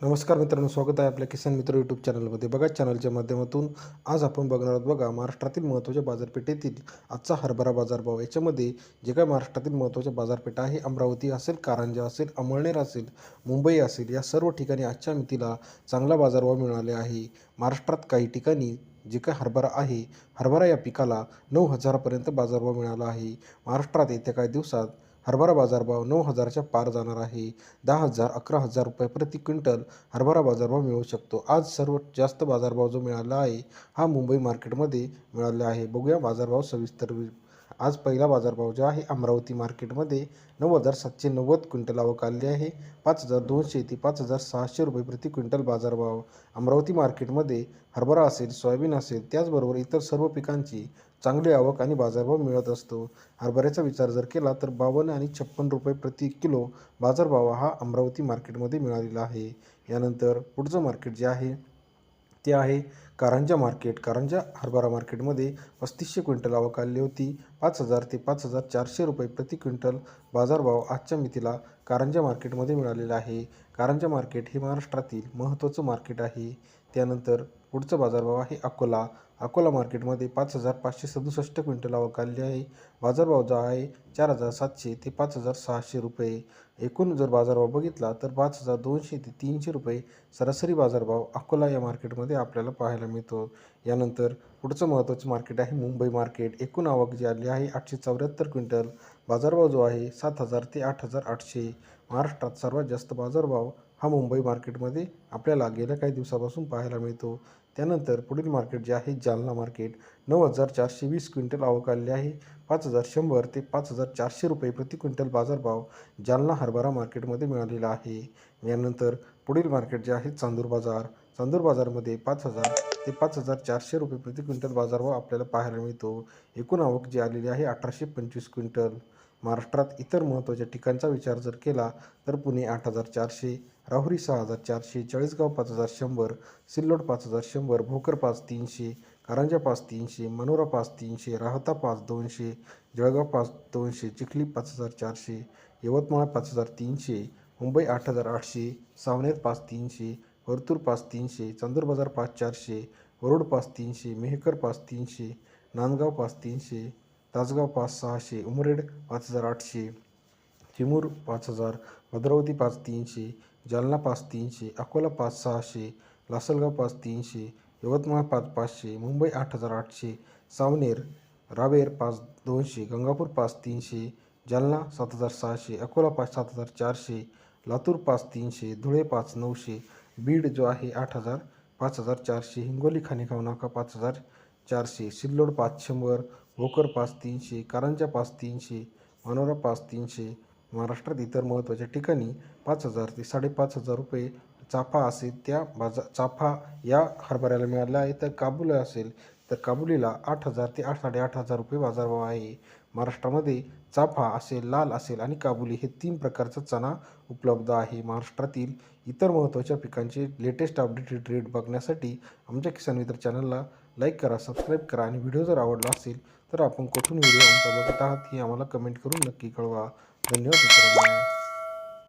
नमस्कार मित्रांनो स्वागत आहे आपल्या किसान मित्र यूट्यूब चॅनलमध्ये बघा चॅनलच्या माध्यमातून आज आपण बघणार आहोत बघा महाराष्ट्रातील महत्त्वाच्या बाजारपेठेतील आजचा हरभरा बाजारभाव. याच्यामध्ये जे काय महाराष्ट्रातील महत्त्वाच्या बाजारपेठा आहे अमरावती असेल कारंजा असेल अमळनेर असेल मुंबई असेल या सर्व ठिकाणी आजच्या मितीला चांगला बाजारभाव मिळाले आहे. महाराष्ट्रात काही ठिकाणी जे काय हरभरा आहे हरभरा या पिकाला नऊ हजारापर्यंत बाजारभाव मिळाला आहे. महाराष्ट्रात येत्या काही दिवसात हरभरा बाजारभाव नऊ हजाराच्या पार जाणार आहे. दहा हजार अकरा हजार रुपये प्रति क्विंटल हरभरा बाजारभाव मिळू शकतो. आज सर्वात जास्त बाजारभाव जो मिळाला आहे हा मुंबई मार्केटमध्ये मिळाला आहे. बघूया बाजारभाव सविस्तर आज पहिला बाजारभाव जो आहे अमरावती मार्केटमध्ये नऊ हजार सातशे नव्वद क्विंटल आवक आली आहे. पाच हजार दोनशे ते पाच हजार सहाशे रुपये प्रति क्विंटल बाजारभाव अमरावती मार्केटमध्ये हरभरा असेल सोयाबीन असेल त्याचबरोबर इतर सर्व पिकांची चांगली आवक आणि बाजारभाव मिळत असतो. हरभऱ्याचा विचार जर केला तर बावन्न आणि छप्पन रुपये प्रति किलो बाजारभाव हा अमरावती मार्केटमध्ये मिळालेला आहे. यानंतर पुढचं मार्केट जे आहे ते आहे. कारंजा मार्केट कारंजा हरभरा मार्केटमध्ये पस्तीसशे क्विंटल आवक आली होती. पाच हजार ते पाच हजार चारशे रुपये प्रति क्विंटल बाजारभाव आजच्या मितीला कारंजा मार्केटमध्ये मिळालेला आहे. कारंजा मार्केट हे महाराष्ट्रातील महत्त्वाचं मार्केट आहे. त्यानंतर पुढचं बाजारभाव आहे अकोला. अकोला मार्केटमध्ये पाच हजार पाचशे सदुसष्ट क्विंटल आवक आली आहे. बाजारभाव जो आहे चार हजार सातशे ते पाच हजार सहाशे रुपये. एकूण जर बाजारभाव बघितला तर पाच हजार दोनशे ते तीनशे रुपये सरासरी बाजारभाव अकोला या मार्केटमध्ये आपल्याला पाहायला मिळतो. यानंतर पुढचं महत्त्वाचं मार्केट आहे मुंबई मार्केट. एकूण आवक जी आली आहे आठशे चौऱ्याहत्तर क्विंटल. बाजारभाव जो आहे सात हजार ते आठ हजार आठशे. महाराष्ट्रात सर्वात जास्त बाजारभाव हा मुंबई मार्केटमध्ये आपल्याला गेल्या काही दिवसापासून पाहायला मिळतो. त्यानंतर पुढील मार्केट जे आहे जालना मार्केट. नऊ हजार चारशे वीस क्विंटल आवक आलेली आहे. पाच हजार शंभर ते पाच हजार चारशे रुपये प्रति क्विंटल बाजारभाव जालना हरभरा मार्केटमध्ये मिळालेला आहे. यानंतर पुढील मार्केट जे आहे चांदूर बाजार. चांदूर बाजारमध्ये पाच हजार ते पाच हजार चारशे रुपये प्रति क्विंटल बाजारभाव आपल्याला पाहायला मिळतो. एकूण आवक जी आलेली आहे अठराशे पंचवीस क्विंटल. महाराष्ट्रात इतर महत्त्वाच्या ठिकाणचा विचार जर केला तर पुणे आठ हजार चारशे राहुरी सहा हजार चारशे चाळीसगाव पाच हजार शंभर सिल्लोड पाच हजार शंभर भोकर पाच तीनशे कारंजा पाच तीनशे मनोरा पाच तीनशे राहता पाच दोनशे जळगाव पाच दोनशे चिखली पाच हजार चारशे यवतमाळ पाच हजार तीनशे मुंबई आठ हजार आठशे सावनेर पाच तीनशे वर्तूर पाच तीनशे चांदूर बाजार पाच चारशे वरोड पाच तीनशे मेहकर पाच तीनशे नांदगाव पाच तीनशे तासगाव पाच सहाशे उमरेड पाच हजार आठशे चिमूर पाच हजार भद्रावती पाच तीनशे जालना पाच तीनशे अकोला पाच सहाशे लासलगाव पाच तीनशे यवतमाळ पाच पाचशे मुंबई आठ हजार आठशे सावनेर रावेर पाच दोनशे गंगापूर पाच तीनशे जालना सात हजार सहाशे अकोला पाच सात हजार चारशे लातूर पाच तीनशे धुळे पाच नऊशे बीड जो आहे आठ हजार पाच हजार चारशे हिंगोली खानेगाव नाका पाच हजार चारशे सिल्लोड पाच शंभर भोकर पाच तीनशे कारंजा पाच तीनशे मनोरा पाच तीनशे महाराष्ट्रात इतर महत्त्वाच्या ठिकाणी पाच हजार ते साडेपाच हजार रुपये चाफा असेल त्या बाजा चाफा या हरभऱ्याला मिळाला आहे. तर काबुल असेल तर काबुलीला आठ हजार ते आठ साडेआठ हजार रुपये बाजारभाव आहे. महाराष्ट्रामध्ये चाफा असेल लाल असेल आणि काबुली हे तीन प्रकारचा चणा उपलब्ध आहे. महाराष्ट्रातील इतर महत्त्वाच्या पिकांचे लेटेस्ट अपडेटेड रेट बघण्यासाठी आमच्या किसान मित्र चॅनलला लाईक करा सबस्क्राईब करा आणि व्हिडिओ जर आवडला असेल तर आपण कुठून व्हिडिओ आमचा बघत आहात हे आम्हाला कमेंट करून नक्की कळवा. धन्यवाद मित्रांनो.